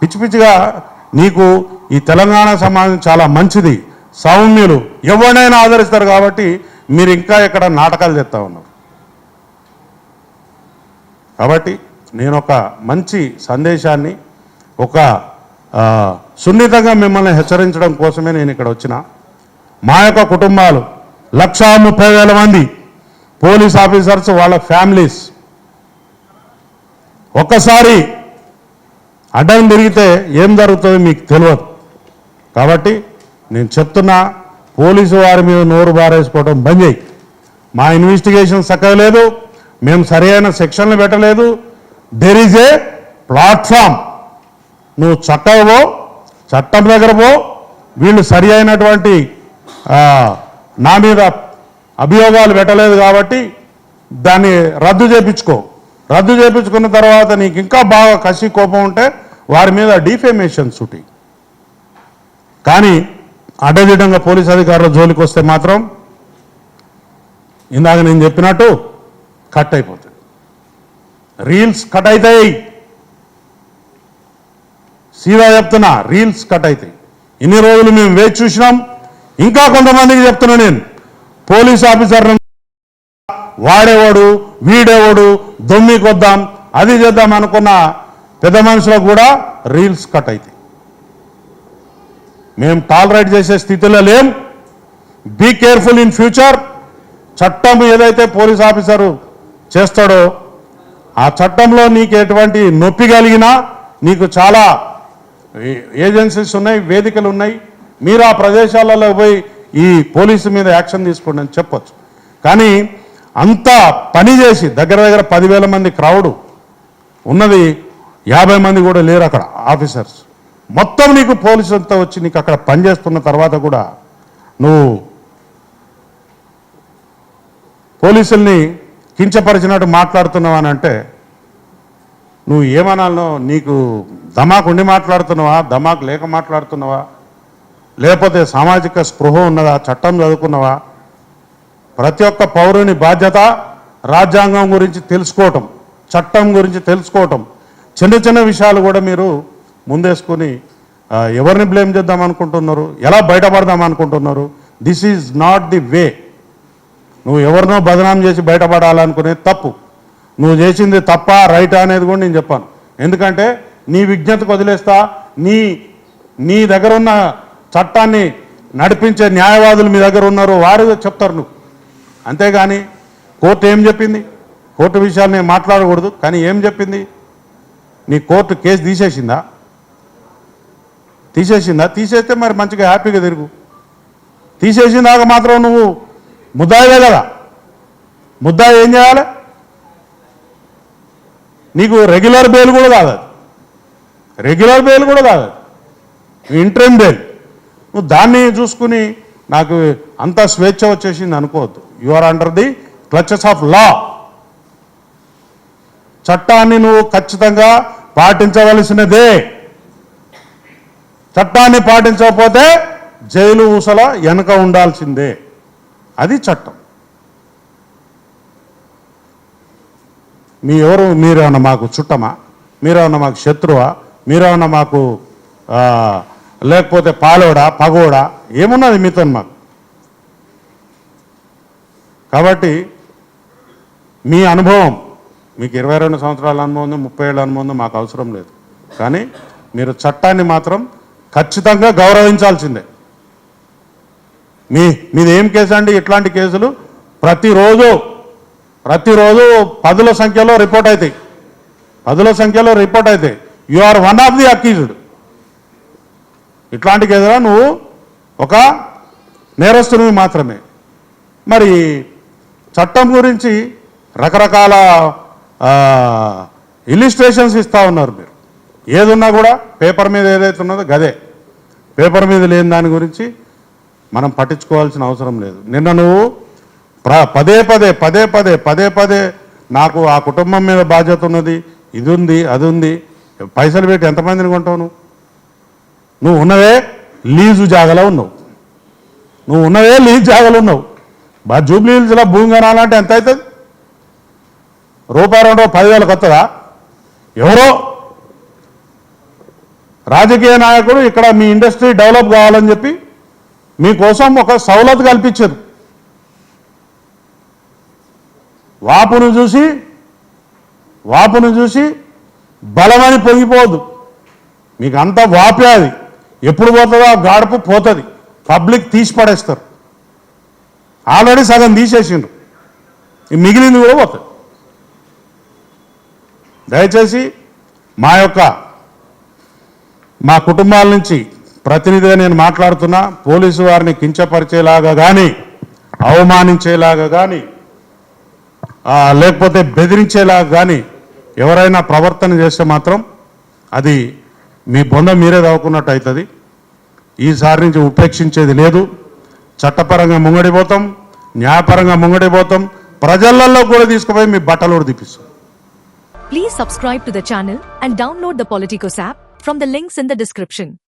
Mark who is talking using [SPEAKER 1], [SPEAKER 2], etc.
[SPEAKER 1] పిచ్చి పిచ్చిగా నీకు ఈ తెలంగాణ సమాజం చాలా మంచిది. సౌమ్యులు ఎవరినైనా ఆదరిస్తారు కాబట్టి మీరు ఇంకా ఇక్కడ నాటకాలు చెప్తా ఉన్నారు. కాబట్టి నేను ఒక మంచి సందేశాన్ని ఒక సున్నితంగా మిమ్మల్ని హెచ్చరించడం కోసమే నేను ఇక్కడ వచ్చిన. మా యొక్క కుటుంబాలు లక్షా ముప్పై వేల మంది పోలీస్ ఆఫీసర్స్ వాళ్ళ ఫ్యామిలీస్. ఒక్కసారి అడ్డం తిరిగితే ఏం జరుగుతుంది మీకు తెలియదు కాబట్టి నేను చెప్తున్నా పోలీసు వారి మీద నోరు బారేసుకోవడం బంద్ చేయి. మా ఇన్వెస్టిగేషన్ సక్కలేదు మేము సరైన సెక్షన్లు పెట్టలేదు. దెర్ ఈజ్ ఏ ప్లాట్ఫామ్ నువ్వు చట్టం పో చట్టం దగ్గర పో. వీళ్ళు సరి అయినటువంటి నా మీద అభియోగాలు పెట్టలేదు కాబట్టి దాన్ని రద్దు చేపించుకో రద్దు చేపించుకున్న తర్వాత నీకు ఇంకా బాగా కసి కోపం ఉంటే వారి మీద డిఫేమేషన్ సుటి కానీ అడ్డదిడ్డంగా పోలీస్ అధికారుల జోలికి వస్తే మాత్రం ఇందాక నేను చెప్పినట్టు కట్ అయిపోతుంది. రీల్స్ కట్ అవుతాయి సీదా చెప్తున్నా రీల్స్ కట్ అవుతాయి ఇన్ని రోజులు మేము వేచి చూసినాం. ఇంకా కొంతమందికి చెప్తున్నా నేను పోలీస్ ఆఫీసర్ వాడేవాడు వీడేవాడు దొమ్మి కొద్దాం అది చేద్దాం అనుకున్న పెద్ద మనుషులకు కూడా రీల్స్ కట్ అవుతాయి మేము టాలరేట్ చేసే స్థితిలో లేం. Be careful in future. చట్టం ఏదైతే పోలీస్ ఆఫీసరు చేస్తాడో ఆ చట్టంలో నీకు ఎటువంటి నొప్పి కలిగినా నీకు చాలా ఏ- ఏజెన్సీస్ ఉన్నాయి వేదికలు ఉన్నాయి. మీరు ఆ ప్రదేశాలలో పోయి ఈ పోలీసు మీద యాక్షన్ తీసుకోండి అని చెప్పచ్చు. కానీ అంత పని చేసి దగ్గర దగ్గర పదివేల మంది క్రౌడ్ ఉన్నది యాభై మంది కూడా లేరు అక్కడ ఆఫీసర్స్. మొత్తం నీకు పోలీసు అంతా వచ్చి నీకు అక్కడ పనిచేస్తున్న తర్వాత కూడా నువ్వు పోలీసుల్ని కించపరిచినట్టు మాట్లాడుతున్నావు అని అంటే నువ్వు ఏమనాలనో నీకు దమాకు ఉండి మాట్లాడుతున్నావా దమాకు లేక మాట్లాడుతున్నావా లేకపోతే సామాజిక స్పృహ ఉన్నదా చట్టం చదువుకున్నావా ప్రతి ఒక్క పౌరుని బాధ్యత రాజ్యాంగం గురించి తెలుసుకోవటం చట్టం గురించి తెలుసుకోవటం. చిన్న చిన్న విషయాలు కూడా మీరు ముందేసుకొని ఎవరిని బ్లేమ్ చేద్దాం అనుకుంటున్నారు ఎలా బయటపడదాం అనుకుంటున్నారు this is not the way. నువ్వు ఎవరినో బదనాం చేసి బయటపడాలనుకునేది తప్పు. నువ్వు చేసింది తప్ప రైట్ అనేది కూడా నేను చెప్పాను. ఎందుకంటే నీ విజ్ఞతకు వదిలేస్తా నీ నీ దగ్గర ఉన్న చట్టాన్ని నడిపించే న్యాయవాదులు మీ దగ్గర ఉన్నారు వారు చెప్తారు నువ్వు. అంతేగాని కోర్టు ఏం చెప్పింది? కోర్టు విషయాలు నేను మాట్లాడకూడదు కానీ ఏం చెప్పింది? నీ కోర్టు కేసు తీసేసిందా? తీసేసిందా? తీసేస్తే మరి మంచిగా హ్యాపీగా తిరుగు. తీసేసిందాక మాత్రం నువ్వు ముద్దాయివే కదా. ముద్దాయి ఏం చేయాలి? నీకు రెగ్యులర్ బెయిల్ కూడా కాదు రెగ్యులర్ బెయిల్ కూడా కాదు ఇంటర్ బెయిల్ నువ్వు దాన్ని చూసుకుని నాకు అంత స్వేచ్ఛ వచ్చేసింది అనుకోవద్దు. You are under the clutches of law చట్టాన్ని నువ్వు ఖచ్చితంగా పాటించవలసినదే. చట్టాన్ని పాటించకపోతే జైలు ఊసల వెనక ఉండాల్సిందే. అది చట్టం. మీ ఎవరు మీరేమన్నా మాకు చుట్టమా? మీరేమన్నా మాకు శత్రువా? మీరేమన్నా మాకు లేకపోతే పాలోడా పగోడా ఏమున్నది మీతో మాకు? కాబట్టి మీ అనుభవం మీకు ఇరవై రెండు సంవత్సరాల అనుభవం ఉంది ముప్పై ఏళ్ళ అనుభవం ఉంది మాకు అవసరం లేదు. కానీ మీరు చట్టాన్ని మాత్రం ఖచ్చితంగా గౌరవించాల్సిందే. మీ మీది ఏం కేసు అండి? ఇట్లాంటి కేసులు ప్రతిరోజు ప్రతిరోజు పదుల సంఖ్యలో రిపోర్ట్ అవుతాయి. పదుల సంఖ్యలో రిపోర్ట్ అవుతాయి. You are one of the accused ఇట్లాంటి ఏదైనా నువ్వు ఒక నేరస్తునివి మాత్రమే. మరి చట్టం గురించి రకరకాల ఇల్లిస్ట్రేషన్స్ ఇస్తూ ఉన్నారు మీరు. ఏదున్నా కూడా పేపర్ మీద ఏదైతే ఉన్నదో గదే. పేపర్ మీద లేని దాని గురించి మనం పట్టించుకోవాల్సిన అవసరం లేదు. నిన్న నువ్వు పదే పదే పదే పదే పదే పదే నాకు ఆ కుటుంబం మీద బాధ్యత ఉన్నది ఇది ఉంది అది ఉంది. పైసలు పెట్టి ఎంతమందిని కొంటావు నువ్వు? నువ్వు ఉన్నవే లీజు జాగలో ఉన్నావు. నువ్వు ఉన్నవే లీజ్ జాగలో ఉన్నావు. బా జూబ్లీ హిల్స్లో భూమి కొనాలంటే ఎంత అవుతుంది? రూపాయి రెండు పదివేలకు వస్తుందా ఎవరో? రాజకీయ నాయకుడు ఇక్కడ మీ ఇండస్ట్రీ డెవలప్ కావాలని చెప్పి మీకోసం ఒక సౌలత్ కల్పించారు. వాపును చూసి వాపును చూసి బలమని పొంగిపోదు మీకు అంత వాపే అది. ఎప్పుడు పోతుందో ఆ గాడుపు పోతుంది. పబ్లిక్ తీసి పడేస్తారు. ఆల్రెడీ సగం తీసేసిండ్రు. మిగిలింది కూడా పోతుంది. దయచేసి మా యొక్క మా కుటుంబాల నుంచి ప్రతినిధిగా నేను మాట్లాడుతున్నా పోలీసు వారిని కించపరిచేలాగా కానీ అవమానించేలాగా కానీ లేకపోతే బెదిరించేలాగా కానీ ఎవరైనా ప్రవర్తన చేస్తే మాత్రం అది మీ బొంద మీరే దాక్కున్నట్టు అవుతుంది ఈసారి నుంచి ఉపేక్షించేది లేదు చట్టపరంగా ముంగడిపోతాం న్యాయపరంగా ముంగడిపోతాం ప్రజలలో కూడా తీసుకుపోయి మీ బట్టలు కూడా తీపిస్తాం
[SPEAKER 2] please subscribe to the channel and download the Politicos app from the links in the description